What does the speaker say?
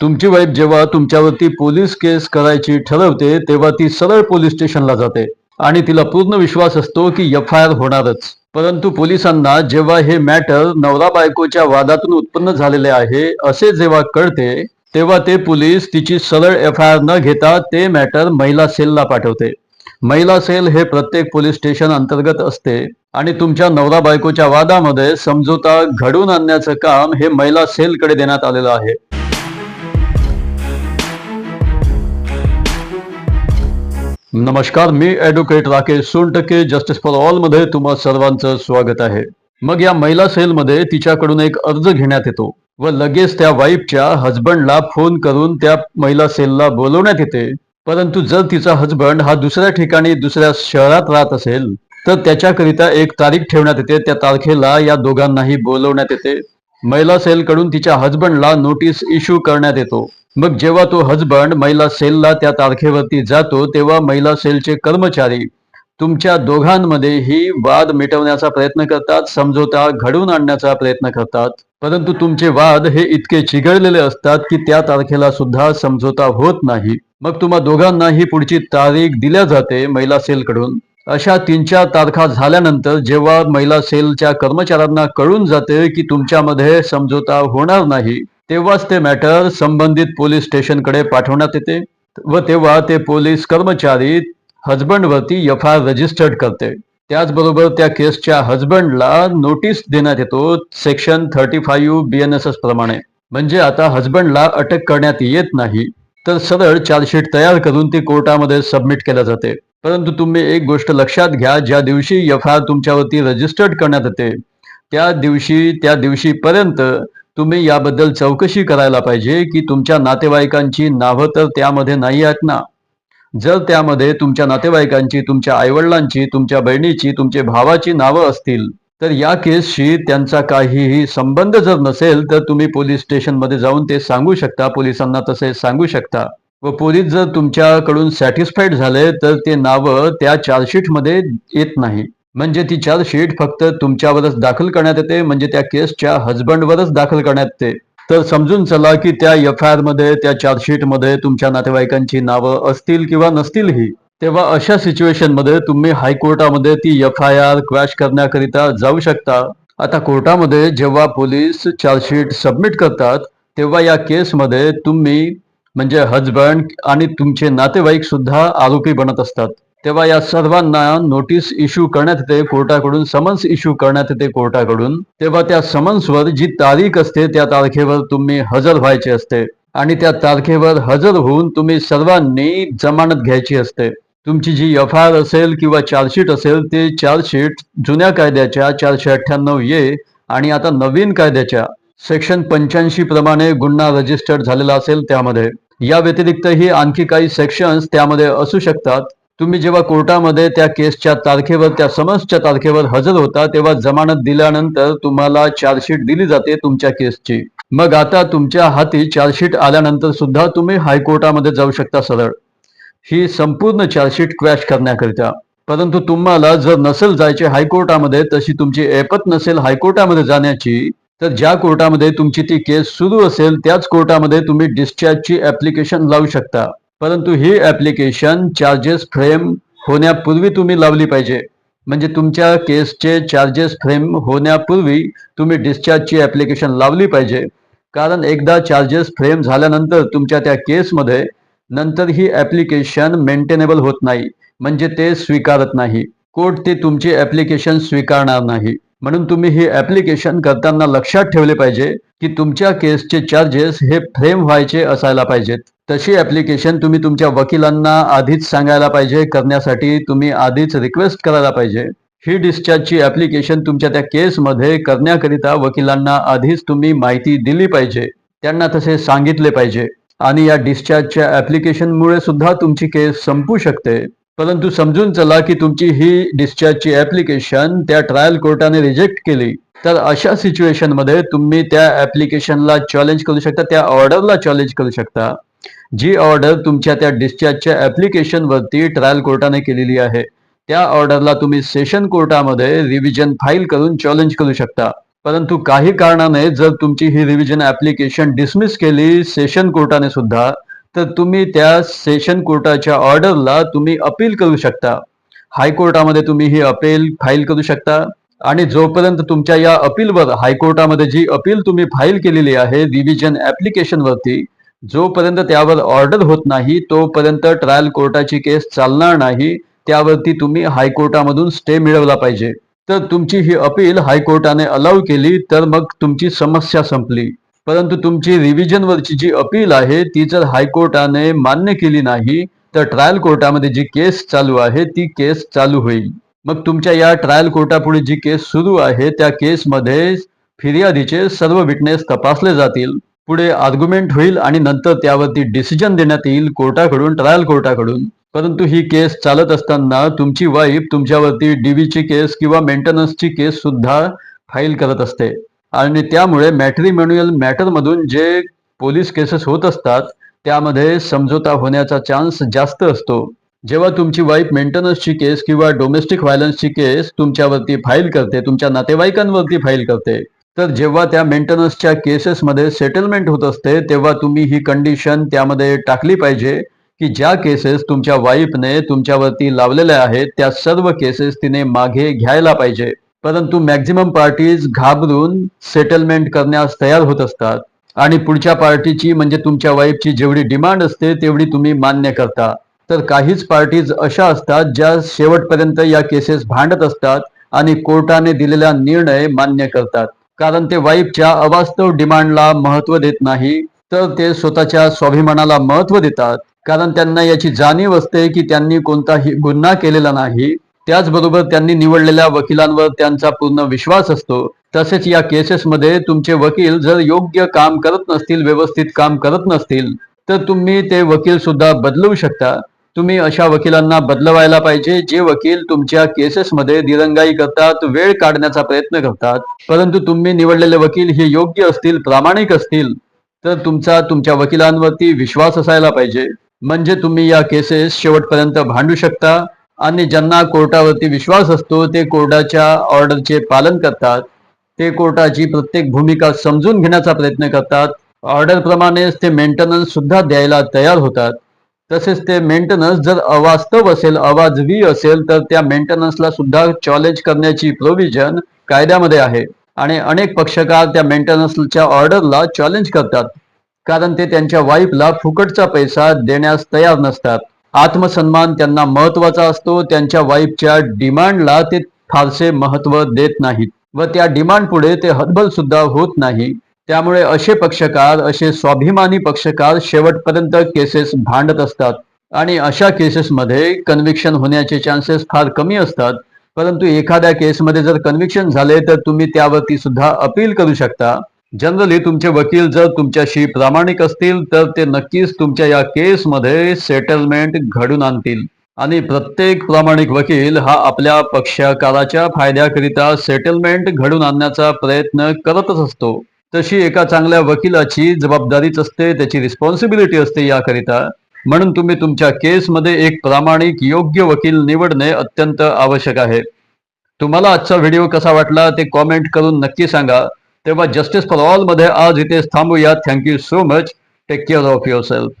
तुमची वाईफ जेव्हा तुमच्यावरती पोलीस केस करायची ठरवते तेव्हा ती सरळ पोलीस स्टेशनला जाते. आणि तिला पूर्ण विश्वास असतो की एफ आय आर होणारच. परंतु पोलिसांना जेव्हा हे मॅटर नवरा बायकोच्या वादातून उत्पन्न झालेले आहे असे जेव्हा कळते तेव्हा ते पोलीस तिची सरळ एफ आय आर न घेता ते मॅटर महिला सेलला पाठवते. महिला सेल हे प्रत्येक पोलीस स्टेशन अंतर्गत असते आणि तुमच्या नवरा बायकोच्या वादामध्ये समझोता घडवून आणण्याचं काम हे महिला सेलकडे देण्यात आलेलं आहे. नमस्कार मी advocate Rakesh Sontakke justice for ऑलमध्ये तुम्हा सर्वांचं स्वागत आहे. मग या महिला सेलमध्ये तिच्याकडून एक अर्ज घेण्यात येतो व लगेच त्या वाईफच्या हजबंडला फोन करून त्या महिला सेलला बोलवण्यात येते. परंतु जर तिचा हजबंड हा दुसऱ्या ठिकाणी दुसऱ्या शहरात राहत असेल तर त्याच्याकरिता एक तारीख ठेवण्यात येते. त्या तारखेला या दोघांनाही बोलवण्यात येते. महिला सेलकडून तिच्या हजबंडला नोटीस इश्यू करण्यात येतो. मग जेव्हा तो हजबंड महिला सेलला त्या तारखेवरती जातो तेव्हा महिला सेलचे कर्मचारी तुमच्या दोघांमध्ये ही वाद मिटवण्याचा प्रयत्न करतात समझोता घडवून आणण्याचा प्रयत्न करतात. परंतु तुमचे वाद हे इतके चिघळलेले असतात की त्या तारखेला सुद्धा समझोता होत नाही. मग तुम्हा दोघांनाही पुढची तारीख दिल्या जाते महिला सेलकडून. अशा तीन चार तारखा झाल्यानंतर जेव्हा महिला सेलच्या कर्मचाऱ्यांना कळून जाते की तुमच्यामध्ये समझोता होणार नाही तेव्हाच ते मॅटर संबंधित पोलीस स्टेशनकडे पाठवण्यात येते व तेव्हा ते पोलीस कर्मचारी हजबंडवरती एफ आय आर रजिस्टर्ड करते. त्याचबरोबर त्या केसच्या हजबंडला नोटीस देण्यात येतो section thirty five B N S S प्रमाणे. म्हणजे आता हजबंडला अटक करण्यात येत नाही. तर सरळ चार्जशीट तयार करून ती कोर्टामध्ये सबमिट केल्या जाते. परंतु तुम्ही एक गोष्ट लक्षात घ्या ज्या दिवशी एफ आय आर तुमच्यावरती रजिस्टर्ड करण्यात येते त्या दिवशी त्या दिवशीपर्यंत तुम्ही याबद्दल चौकशी करायला पाहिजे की तुमच्या नातेवाईकांची नावं तर त्यामध्ये नाही आहेत ना. जर त्यामध्ये तुमच्या नातेवाईकांची तुमच्या आईवडिलांची तुमच्या बहिणीची तुमच्या भावाची नावं असतील तर या केसशी त्यांचा काहीही संबंध जर नसेल तर तुम्ही पोलीस स्टेशनमध्ये जाऊन ते सांगू शकता पोलिसांना तसे सांगू शकता. व पोलीस जर तुमच्याकडून सॅटिस्फाईड झाले तर ते नावं त्या चार्जशीटमध्ये येत नाही. म्हणजे ती चार्जशीट फक्त तुमच्यावरच दाखल करण्यात येते म्हणजे त्या केसच्या हजबंडवरच दाखल करण्यात येते. तर समजून चला की त्या एफ आय आरमध्ये त्या चार्जशीटमध्ये तुमच्या नातेवाईकांची नावं असतील किंवा नसतीलही. तेव्हा अशा सिच्युएशनमध्ये तुम्ही हायकोर्टामध्ये ती एफ आय आर क्रॅश करण्याकरिता जाऊ शकता. आता कोर्टामध्ये जेव्हा पोलीस चार्जशीट सबमिट करतात तेव्हा या केसमध्ये तुम्ही म्हणजे हजबंड आणि तुमचे नातेवाईक सुद्धा आरोपी बनत असतात. तेव्हा या सर्वांना नोटीस इश्यू करण्यात येते कोर्टाकडून समन्स इश्यू करण्यात येते कोर्टाकडून. तेव्हा त्या समन्सवर जी तारीख असते त्या तारखेवर तुम्ही हजर व्हायचे असते. आणि त्या तारखेवर हजर होऊन तुम्ही सर्वांनी जमानत घ्यायची असते. तुमची जी एफ आय आर असेल किंवा चार्जशीट असेल ते चार्जशीट जुन्या कायद्याच्या चारशे अठ्ठ्याण्णव ये आणि आता नवीन कायद्याच्या सेक्शन पंच्याऐंशी प्रमाणे गुन्हा रजिस्टर्ड झालेला असेल त्यामध्ये. या व्यतिरिक्तही आणखी काही सेक्शन्स त्यामध्ये असू शकतात. तुम्ही जेव्हा कोर्टामध्ये त्या केसच्या तारखेवर त्या समन्सच्या तारखेवर हजर होता तेव्हा जमानत दिल्यानंतर तुम्हाला चार्जशीट दिली जाते तुमच्या केसची. मग आता तुमच्या हाती चार्जशीट आल्यानंतर सुद्धा तुम्ही हायकोर्टामध्ये जाऊ शकता सरळ. ही संपूर्ण चार्जशीट क्रॅश करण्याकरिता. परंतु तुम्हाला जर नसेल जायचे हायकोर्टामध्ये तशी तुमची ऐपत नसेल हायकोर्टामध्ये जाण्याची तर ज्या कोर्टामध्ये तुमची ती केस सुरू असेल त्याच कोर्टामध्ये तुम्ही डिस्चार्जची ऍप्लिकेशन लावू शकता. परंतु ही ॲप्लिकेशन चार्जेस फ्रेम होण्यापूर्वी तुम्ही लावली पाहिजे. म्हणजे तुमच्या केसचे चार्जेस फ्रेम होण्यापूर्वी तुम्ही डिस्चार्जची ॲप्लिकेशन लावली पाहिजे. कारण एकदा चार्जेस फ्रेम झाल्यानंतर तुमच्या त्या केसमध्ये नंतर ही ॲप्लिकेशन मेंटेनेबल होत नाही. म्हणजे ते स्वीकारत नाही. कोर्ट ते तुमची ॲप्लिकेशन स्वीकारणार नाही. म्हणून तुम्ही ही ॲप्लिकेशन करताना लक्षात ठेवले पाहिजे की तुमच्या केसचे चार्जेस हे फ्रेम व्हायचे असायला पाहिजेत. तशी ॲप्लिकेशन तुम्ही तुमच्या वकिलांना आधीच सांगायला पाहिजे करण्यासाठी तुम्ही आधीच रिक्वेस्ट करायला पाहिजे. ही डिस्चार्जची ॲप्लिकेशन तुमच्या त्या केसमध्ये करण्याकरिता वकिलांना आधीच तुम्ही माहिती दिली पाहिजे. त्यांना तसे सांगितले पाहिजे. आणि या डिस्चार्जच्या ॲप्लिकेशनमुळे सुद्धा तुमची केस संपू शकते. परंतु समजून चला की तुमची ही डिस्चार्जची ॲप्लिकेशन त्या ट्रायल कोर्टाने रिजेक्ट केली. तर अशा सिच्युएशनमध्ये तुम्ही त्या ॲप्लिकेशनला चॅलेंज करू शकता त्या ऑर्डरला चॅलेंज करू शकता. जी ऑर्डर तुमच्या त्या डिस्चार्जच्या ॲप्लिकेशनवरती ट्रायल कोर्टाने केलेली आहे त्या ऑर्डरला तुम्ही सेशन कोर्टामध्ये रिव्हिजन फाईल करून चॅलेंज करू शकता. परंतु काही कारणाने जर तुमची ही रिव्हिजन ऍप्लिकेशन डिसमिस केली सेशन कोर्टाने सुद्धा तर तुम्ही त्या सेशन कोर्टाच्या ऑर्डरला तुम्ही अपील करू शकता. हायकोर्टामध्ये तुम्ही ही अपील फाईल करू शकता. आणि जोपर्यंत तुमच्या या अपीलवर हायकोर्टामध्ये जी अपील तुम्ही फाईल केलेली आहे रिव्हिजन ॲप्लिकेशनवरती वरती जोपर्यंत त्यावर ऑर्डर होत नाही तोपर्यंत ट्रायल कोर्टाची केस चालणार नाही त्यावरती तुम्ही हायकोर्टामधून स्टे मिळवला पाहिजे. तर तुमची ही अपील हायकोर्टाने अलाव केली तर मग तुमची समस्या संपली. परंतु तुमची रिव्हिजनवरची जी अपील आहे ती जर हायकोर्टाने मान्य केली नाही तर ट्रायल कोर्टामध्ये जी केस चालू आहे ती केस चालू होईल. मग तुमच्या या ट्रायल कोर्टापुढे जी केस सुरू आहे त्या केसमध्ये फिर्यादीचे सर्व विटनेस तपासले जातील. पुढे आर्ग्युमेंट होईल आणि नंतर त्यावरती डिसिजन देण्यात येईल कोर्टाकडून ट्रायल कोर्टाकडून. परंतु ही केस चालत असताना तुमची वाईफ तुमच्यावरती डीव्हीची केस किंवा मेंटेनन्सची केस सुद्धा फाईल करत असते. आणि त्यामुळे मॅट्रिमोनियल मॅटरमधून जे पोलीस केसेस होत असतात त्यामध्ये समझोता होण्याचा चान्स जास्त असतो. जेव्हा तुमची वाईफ मेंटेनन्सची केस किंवा डोमेस्टिक व्हायलन्सची केस तुमच्यावरती फाईल करते तुमच्या नातेवाईकांवरती फाईल करते. तर जेव्हा त्या मेंटेनन्सच्या केसेसमध्ये सेटलमेंट होत असते तेव्हा तुम्ही ही कंडिशन त्यामध्ये टाकली पाहिजे की ज्या केसेस तुमच्या वाईफने तुमच्यावरती लावलेल्या आहेत त्या सर्व केसेस तिने मागे घ्यायला पाहिजे. परंतु मॅक्झिमम पार्टीज घाबरून सेटलमेंट करण्यास तयार होत असतात. आणि पुढच्या पार्टीची म्हणजे तुमच्या वाईफची जेवढी डिमांड असते तेवढी तुम्ही मान्य करता. तर काहीच पार्टीज अशा असतात ज्या शेवटपर्यंत या केसेस भांडत असतात आणि कोर्टाने दिलेला निर्णय मान्य करतात. कारण ते वाईफच्या अवास्तव डिमांडला महत्त्व देत नाही तर ते स्वतःच्या स्वाभिमानाला महत्त्व देतात. कारण त्यांना याची जाणीव असते की त्यांनी कोणताही गुन्हा केलेला नाही. त्याचबरोबर त्यांनी निवडलेल्या वकिलांवर त्यांचा पूर्ण विश्वास असतो. तसेच या केसेसमध्ये तुमचे वकील जर योग्य काम करत नसतील व्यवस्थित काम करत नसतील तर तुम्ही ते वकील सुद्धा बदलवू शकता. तुम्ही अशा वकिलांना बदलवायला पाहिजे. जे वकील तुमच्या केसेसमध्ये दिरंगाई करतात वेळ काढण्याचा प्रयत्न करतात. परंतु तुम्ही निवडलेले वकील हे योग्य असतील प्रामाणिक असतील तर तुमचा तुमच्या वकिलांवरती विश्वास असायला पाहिजे. म्हणजे तुम्ही या केसेस शेवटपर्यंत भांडू शकता आणि ज्यांना कोर्टावरती विश्वास असतो ते कोर्टाच्या ऑर्डरचे पालन करतात. ते कोर्टाची प्रत्येक भूमिका समजून घेण्याचा प्रयत्न करतात. ऑर्डर प्रमाणेच ते मेंटेनन्स सुद्धा द्यायला तयार होतात. तसेच ते मेंटेनन्स जर अवास्तव असेल अवाजवी असेल तर त्या मेंटेनन्सला सुद्धा चॅलेंज करण्याची प्रोव्हिजन कायद्यामध्ये आहे. आणि अनेक पक्षकार त्या मेंटेनन्सच्या ऑर्डरला चॅलेंज करतात. कारण ते त्यांच्या वाईफला फुकटचा पैसा देण्यास तयार नसतात. आत्मसन्मान त्यांना महत्त्वाचा असतो. त्यांच्या वाईफच्या डिमांडला ते फारसे महत्त्व देत नाहीत. व त्या डिमांड पुढे ते हतबल सुद्धा होत नाही. त्यामुळे असे पक्षकार असे स्वाभिमानी पक्षकार शेवटपर्यंत केसेस भांडत असतात. आणि अशा केसेसमध्ये कन्व्हिक्शन होण्याचे चान्सेस फार कमी असतात. परंतु एखाद्या केसमध्ये जर कन्व्हिक्शन झाले तर तुम्ही त्यावरती सुद्धा अपील करू शकता. जनरली तुमचे वकील जर तुमच्याशी प्रामाणिक असतील तर ते नक्कीच तुमच्या या केसमध्ये सेटलमेंट घडून आणतील. आणि प्रत्येक प्रामाणिक वकील हा आपल्या पक्षकाराच्या फायद्याकरिता सेटलमेंट घडून आणण्याचा प्रयत्न करतच असतो. तशी एका चांगल्या वकिलाची जबाबदारीच असते त्याची रिस्पॉन्सिबिलिटी असते याकरिता. म्हणून तुम्ही तुमच्या केसमध्ये एक प्रामाणिक योग्य वकील निवडणे अत्यंत आवश्यक आहे. तुम्हाला आजचा व्हिडिओ कसा वाटला ते कॉमेंट करून नक्की सांगा. तेव्हा जस्टिस फॉर ऑलमध्ये आज इथेच थांबूया thank you so much take care of yourself